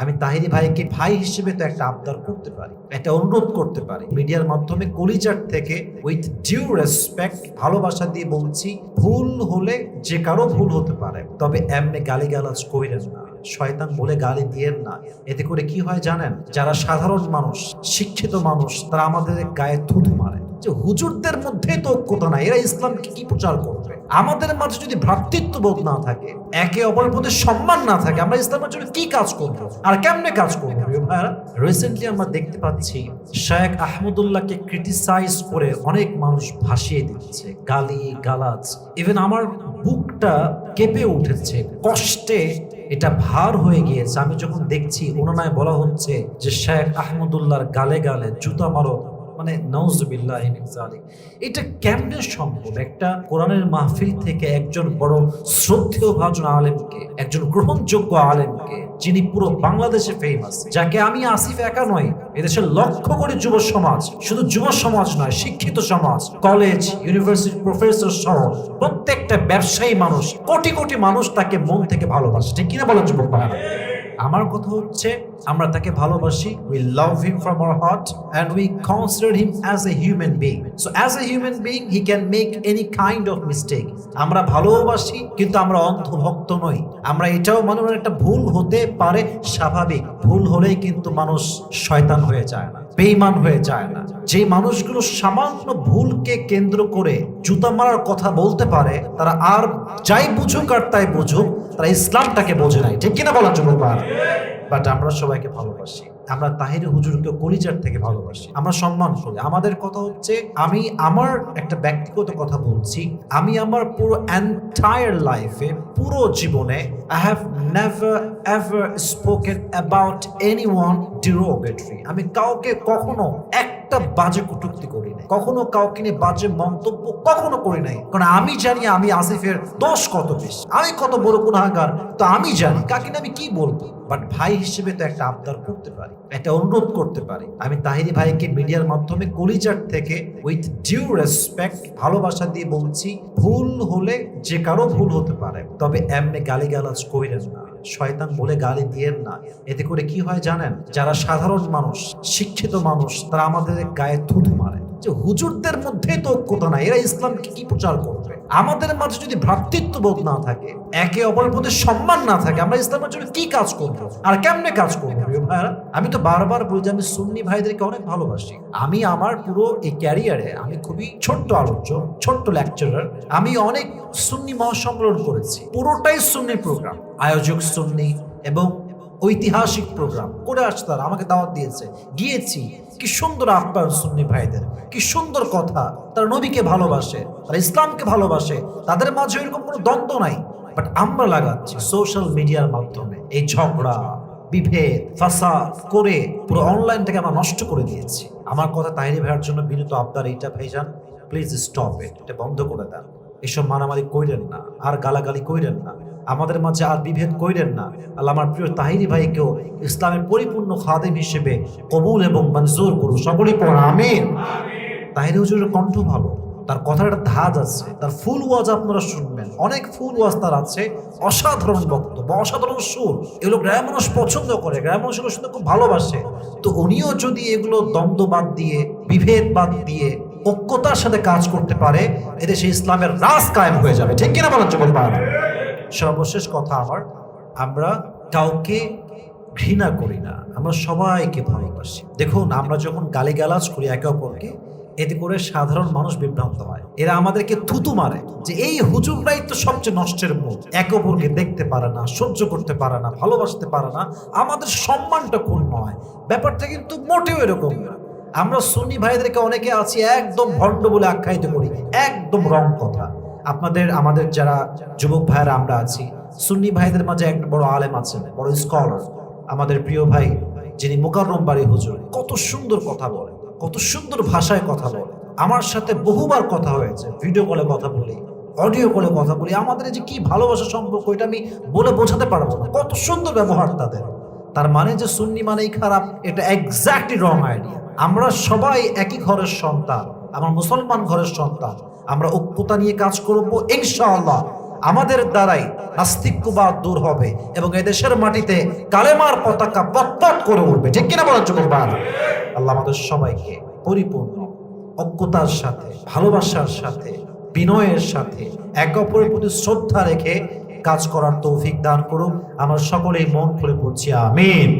আমি তাহিরি ভাইকে ভাই হিসেবে তো একটা আবদার করতে পারি, একটা অনুরোধ করতে পারি। মিডিয়ার মাধ্যমে কলিজার থেকে উইথ ডিউ রেসপেক্ট ভালোবাসা দিয়ে বলছি, ভুল হলে যে কারও ভুল হতে পারে, তবে এমনি গালি গালাজ কইরেন না, শয়তান বলে গালি দিয়েন না। এতে করে কি হয় জানেন? যারা সাধারণ মানুষ, শিক্ষিত মানুষ, তারা আমাদের গায়ে থুতু মারে। যে হুজুরদের মধ্যে তো ঐক্যতা নাই, এরা ইসলামকে কি প্রচার করবে? আমাদের মাঝে যদি ভ্রাতৃত্ববোধ না থাকে, একে অপরের প্রতি সম্মান না থাকে, আমরা ইসলামের জন্য কি কাজ করব? আর কেমনে কাজ করব? রিসেন্টলি আমরা দেখতে পাচ্ছি শেখ আহমদুল্লাহকে ক্রিটিসাইজ করে অনেক মানুষ ভাসিয়ে দিচ্ছে, গালি, গালাজ। ইভেন আমার বুকটা কেঁপে উঠেছে, কষ্টে এটা ভার হয়ে গিয়েছে। আমি যখন দেখছি ওনানায় বলা হচ্ছে যে শেখ আহমদুল্লাহর গালে গালে জুতা মারো মানে নওজবিল্লাহ এটা কেমনে সম্ভব? একটা কোরআনের মাহফিল থেকে একজন বড় শ্রদ্ধেয় ভাজন আলেমকে, একজন গ্রহণযোগ্য আলেমকে, যিনি পুরো বাংলাদেশে ফেমাস যাকে আমি আসিফ একা নয় এদেশের লক্ষ করে যুব সমাজ, শুধু যুব সমাজ নয়, শিক্ষিত সমাজ কলেজ ইউনিভার্সিটি প্রফেসর সহ প্রত্যেকটা ব্যবসায়ী মানুষ, কোটি কোটি মানুষ তাকে মন থেকে ভালোবাসে। ঠিক কিনা বলেন যুবক ভাইরা? আমার কথা হচ্ছে, আমরা তাকে ভালোবাসি we love him from our heart and we consider him as a human being so as a human being he can make any kind of mistake আমরা ভালোবাসি, কিন্তু আমরা অন্ধভক্ত নই। আমরা এটাও মানুষের একটা ভুল হতে পারে, স্বাভাবিক। ভুল হলেই কিন্তু মানুষ শয়তান হয়ে যায় না বেইমান হয়ে যায় না। যে মানুষগুলো সামান্য ভুলকে কেন্দ্র করে জুতা মারার কথা বলতে পারে, তারা আর যাই বুঝুক আর তাই বুঝুক, তারা ইসলামটাকে বোঝে নাই। ঠিক কিনা বলার জন্য বাট আমরা সবাইকে ভালোবাসি। আমরা তাহির হুজুরকে কলিজার থেকে ভালোবাসি। আমরা সম্মান করি। আমাদের কথা হচ্ছে, আমি আমার একটা ব্যক্তিগত কথা বলছি। আমি আমার পুরো এন্টায়ার লাইফে পুরো জীবনে I have never ever spoken about any one derogatory আমি কাউকে কখনো একটা বাজে কটূক্তি করি নাই। কখনো কাউকে নিয়ে বাজে মন্তব্য কখনো করি নাই। কারণ আমি জানি আমি আসিফের দোষ কত বেশি। আমি কত বড় গুণাগার তো আমি জানি কাকে আমি কি বলব। বাট ভাই হিসেবে তো একটা আবদার করতে পারি, একটা অনুরোধ করতে পারি। আমি তাহিরি ভাইকে মিডিয়ার মাধ্যমে কলিজার থেকে উইথ ডিউ রেসপেক্ট ভালোবাসা দিয়ে বলছি, ভুল হলে যে কারও ভুল হতে পারে। তবে এমনি গালি গালাজ কইরেন না শয়তান বলে গালি দিয়েন না। এতে করে কি হয় জানেন? যারা সাধারণ মানুষ, শিক্ষিত মানুষ, তারা আমাদের গায়ে থুতু মারে। যে হুজুরদের মধ্যে তো ঐক্যতা নাই, এরা ইসলামকে কি প্রচার করবে? আমাদের মাঝে যদি ভ্রাতৃত্ববোধ না থাকে, একে অপরের প্রতি সম্মান না থাকে, আমরা ইসলামের জন্য কি কাজ করব? আর কেমনে কাজ করব ভাইরা আমি তো বারবার বলি যে আমি সুন্নি ভাইদেরকে অনেক ভালোবাসি। আমি আমার পুরো এই ক্যারিয়ারে আমি খুবই ছোট্ট আলোচ্য, ছোট্ট লেকচারার আমি অনেক সুন্নি মহাসম্মেলন করেছি। পুরোটাই সুন্নি প্রোগ্রাম আয়োজক সুন্নি এবং ঐতিহাসিক প্রোগ্রাম করে আসছে তারা আমাকে দাওয়াত দিয়েছে। গিয়েছি। কি সুন্দর আপ্যায়ন সুন্নি ভাইদের। কি সুন্দর কথা। তারা নবীকে ভালোবাসে। তারা ইসলামকে ভালোবাসে। তাদের মাঝে এরকম কোনো দ্বন্দ্ব নাই। বাট আমরা লাগাচ্ছি সোশ্যাল মিডিয়ার মাধ্যমে এই ঝগড়া, বিভেদ, ফাসাদ করে পুরো অনলাইনটাকে আমরা নষ্ট করে দিয়েছি। আমার কথা তাহিরি ভাইয়ের জন্য বিনীত আবদার এইটা ভাইজান। প্লিজ স্টপ এটা বন্ধ করে দেন। এসব মারামারি কইরেন না। আর গালাগালি কইরেন না। আমাদের মাঝে আর বিভেদ কইরেন না। আল্লাহ আমার প্রিয় তাহিরি ভাইকেও ইসলামের পরিপূর্ণ খাদেম হিসেবে কবুল এবং মঞ্জুর করুন। সকলেই পড়া আমিন। তাহিরি হুজুরের কণ্ঠ ভালো, তার কথার একটা ধাজ আছে, তার ফুল ওয়াজ আপনারা শুনবেন। অনেক ফুল ওয়াজ তার আছে, অসাধারণ বক্তব্য, অসাধারণ সুর। এগুলো গ্রাম মানুষ পছন্দ করে গ্রাম মানুষ এগুলো শুনতে খুব ভালোবাসে। তো উনিও যদি এগুলো দ্বন্দ্ব বাদ দিয়ে, বিভেদ বাদ দিয়ে, ঐক্যতার সাথে কাজ করতে পারে এদেশে ইসলামের রাস কায়েম হয়ে যাবে। ঠিক কিনা যুবক ভাইরা? সর্বশেষ কথা আমার, আমরা কাউকে ঘৃণা করি না, আমরা সবাইকে ভালোবাসি। দেখুন, আমরা যখন গালিগালাজ করি একে অপরকে, এতে করে সাধারণ মানুষ বিভ্রান্ত হয়। এরা আমাদেরকে থুতু মারে যে এই হুজুররাই তো সবচেয়ে নষ্টের মুখ। একে অপরকে দেখতে পারে না, সহ্য করতে পারে না, ভালোবাসতে পারে না, আমাদের সম্মানটা ক্ষুণ্ণ হয়। ব্যাপারটা কিন্তু মোটেও এরকম না। আমরা সুন্নি ভাইদেরকে অনেকে আছি একদম ভণ্ড বলে আখ্যায়িত করি, একদম রং কথা। আপনাদের, আমাদের যারা যুবক ভাইয়েরা আমরা আছি, সুন্নি ভাইদের মাঝে একটা বড় আলেম আছেন, বড় স্কলার আমাদের প্রিয় ভাই যিনি মোকাররম বাড়ি হুজুর, কত সুন্দর কথা বলে, কত সুন্দর ভাষায় কথা বলে। আমার সাথে বহুবার কথা হয়েছে ভিডিও কলে কথা বলি অডিও কলে কথা বলি। আমাদের যে কি ভালোবাসা সম্পর্ক, এটা আমি বলে বোঝাতে পারব না। কত সুন্দর ব্যবহার তাদের। তার মানে যে সুন্নি মানেই খারাপ, এটা এক্স্যাক্টলি রং আইডিয়া আমরা সবাই একই ঘরের সন্তান। আমার মুসলমান ঘরের সন্তান, আমরা ঐক্যতা নিয়ে কাজ করব ইনশাআল্লাহ। আমাদের দ্বারাই নাস্তিক্যবাদ দূর হবে এবং এদেশের মাটিতে কালেমার পতাকা পটপট করে উঠবে। ঠিক কিনা বলার জন্য আল্লাহ আমাদের সবাইকে পরিপূর্ণ অজ্ঞতার সাথে, ভালোবাসার সাথে, বিনয়ের সাথে, একে অপরের প্রতি শ্রদ্ধা রেখে কাজ করার তৌফিক দান করুন। আমরা সকলেই মন খুলে পড়ছি আমিন।